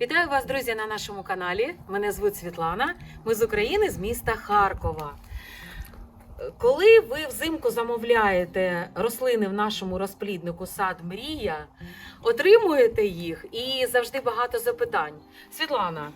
Вітаю вас, друзі, на нашому каналі. Мене звуть Світлана. Ми з України, з міста Харкова. Коли ви взимку замовляєте рослини в нашому розпліднику сад Мрія, отримуєте їх і завжди багато запитань. Світлана,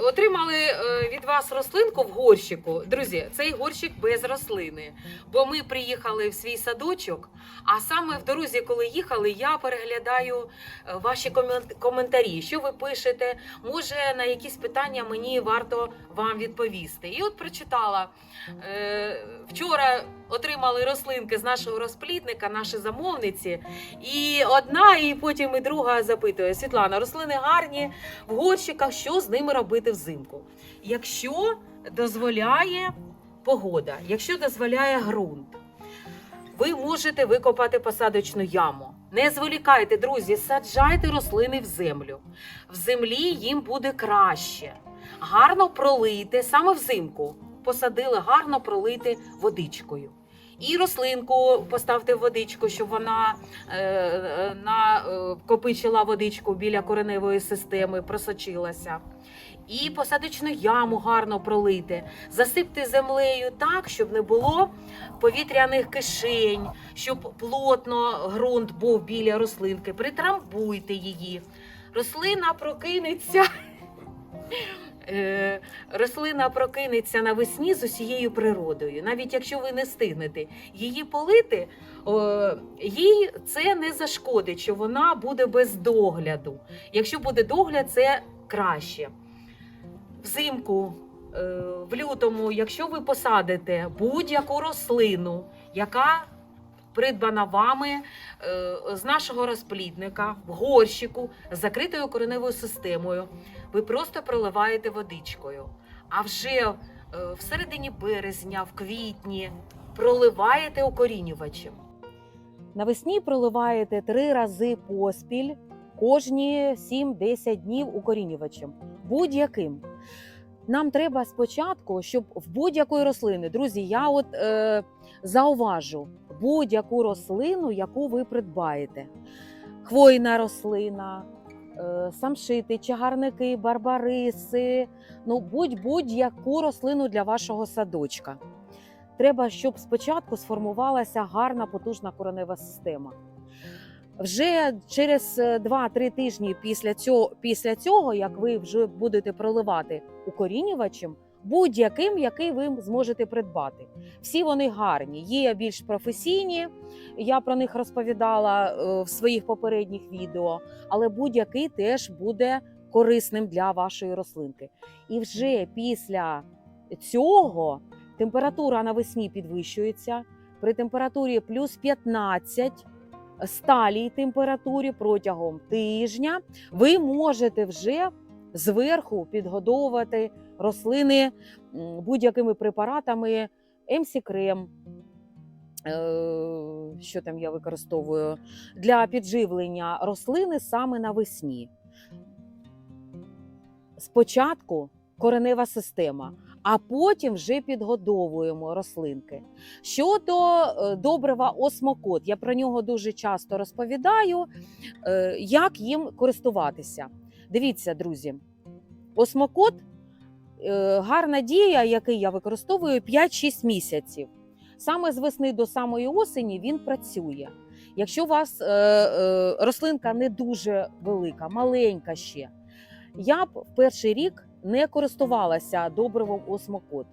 отримали е, від вас рослинку в горщику. Друзі, цей горщик без рослини. Бо ми приїхали в свій садочок, а саме в дорозі, коли їхали, я переглядаю е, ваші коментарі. Що ви пишете? Може, на якісь питання мені варто вам відповісти. І от прочитала е, вчора. Отримали рослинки з нашого розплідника, наші замовниці, і одна, і потім і друга запитує: Світлана, рослини гарні в горщиках, що з ними робити взимку? Якщо дозволяє погода, якщо дозволяє ґрунт, ви можете викопати посадочну яму. Не зволікайте, друзі, саджайте рослини в землю. В землі їм буде краще. Гарно пролийте саме взимку. Посадили гарно пролити водичкою. І рослинку поставте в водичку, щоб вона е, е, накопичила водичку біля кореневої системи, просочилася. І посадочну яму гарно пролити. Засипте землею так, щоб не було повітряних кишень, щоб плотно ґрунт був біля рослинки. Притрамбуйте її. Рослина прокинеться. Е, Рослина прокинеться навесні з усією природою. Навіть якщо ви не встигнете її полити, їй це не зашкодить, що вона буде без догляду. Якщо буде догляд, це краще. Взимку, е, в лютому, якщо ви посадите будь-яку рослину, яка придбана вами е, з нашого розплідника в горщику з закритою кореневою системою, ви просто проливаєте водичкою. А вже е, в середині березня, в квітні проливаєте укорінювачем. Навесні проливаєте три рази поспіль кожні 7-10 днів укорінювачем. Будь-яким. Нам треба спочатку, щоб в будь-якої рослини, друзі, я от е, зауважу будь-яку рослину, яку ви придбаєте. Хвойна рослина, е, самшити, чагарники, барбариси, ну будь-будь-яку рослину для вашого садочка. Треба, щоб спочатку сформувалася гарна потужна коренева система. Вже через е, 2-3 тижні після цього, після цього, як ви вже будете проливати укорінювачем, будь-яким, який ви зможете придбати. Всі вони гарні, є більш професійні. Я про них розповідала е, в своїх попередніх відео, але будь-який теж буде корисним для вашої рослинки. І вже після цього температура навесні підвищується при температурі плюс 15 сталій температурі протягом тижня ви можете вже зверху підгодовувати рослини будь-якими препаратами МС крем. Що там я використовую для підживлення рослини саме навесні. Спочатку коренева система, а потім вже підгодовуємо рослинки. Щодо е, добрива осмокот, я про нього дуже часто розповідаю, е, як їм користуватися. Дивіться, друзі, осмокот е, гарна дія, який я використовую 5-6 місяців. Саме з весни до самої осені він працює. Якщо у вас е, е, рослинка не дуже велика, маленька ще, я б в перший рік не користувалася добривом осмокот,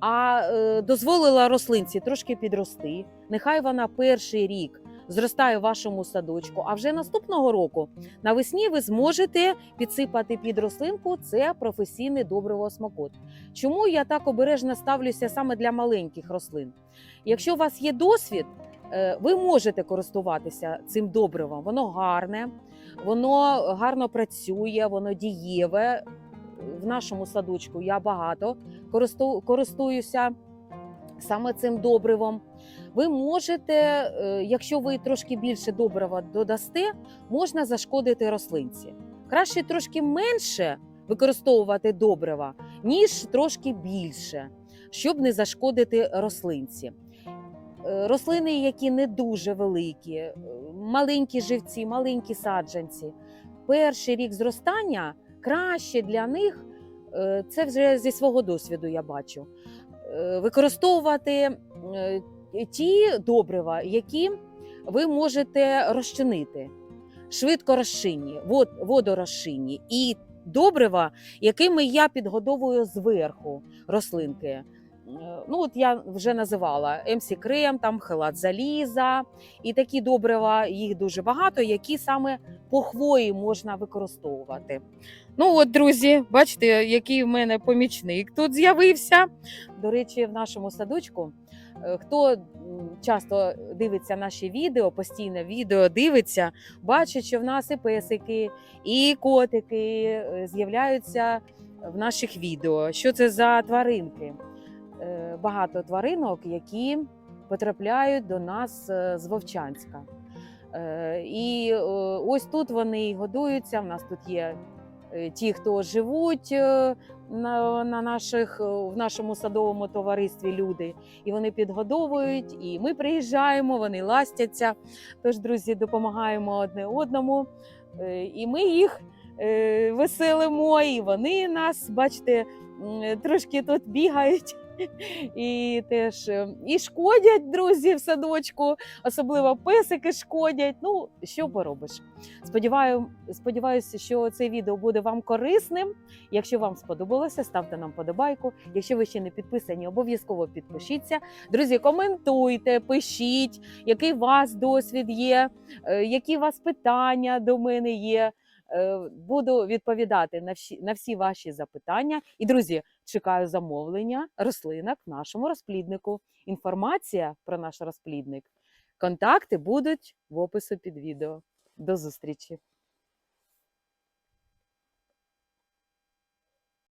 а е, дозволила рослинці трошки підрости. Нехай вона перший рік зростає в вашому садочку, а вже наступного року навесні ви зможете підсипати під рослинку це професійне добриво осмокот. Чому я так обережно ставлюся саме для маленьких рослин? Якщо у вас є досвід, е, ви можете користуватися цим добривом. Воно гарне, воно гарно працює, воно дієве. В нашому садочку я багато користу- користуюся саме цим добривом. Ви можете, е, якщо ви трошки більше добрива додасте, можна зашкодити рослинці. Краще трошки менше використовувати добрива, ніж трошки більше, щоб не зашкодити рослинці. Е, Рослини, які не дуже великі, е, маленькі живці, маленькі саджанці, перший рік зростання краще для них, це вже зі свого досвіду я бачу. Е, Використовувати е, ті добрива, які ви можете розчинити, швидко розчинні, вод, водорозчинні. І добрива, якими я підгодовую зверху рослинки. Е, Ну, от я вже називала МС крем, там хелат заліза і такі добрива, їх дуже багато, які саме по хвої можна використовувати. Ну от, друзі, бачите, який в мене помічник тут з'явився. До речі, в нашому садочку. е, Хто часто дивиться наші відео, постійно відео дивиться, бачить, що в нас і песики, і котики е, з'являються в наших відео. Що це за тваринки? Багато тваринок, які потрапляють до нас е, з Вовчанська. Е, І е, ось тут вони годуються. У нас тут є ті, хто живуть на, на наших, в нашому садовому товаристві люди, і вони підгодовують, і ми приїжджаємо, вони ластяться. Тож, друзі, допомагаємо одне одному, і ми їх веселимо, і вони нас, бачите, трошки тут бігають. І теж е, і шкодять друзі в садочку, особливо песики шкодять. Ну що поробиш? Сподіваю, сподіваюся, що це відео буде вам корисним. Якщо вам сподобалося, ставте нам подобайку. Якщо ви ще не підписані, обов'язково підпишіться. Друзі, коментуйте, пишіть, який у вас досвід є, е, які у вас питання до мене є. Е, Буду відповідати на всі, на всі ваші запитання. І, друзі, чекаю замовлення рослинок нашому розпліднику. Інформація про наш розплідник. Контакти будуть в описі під відео. До зустрічі!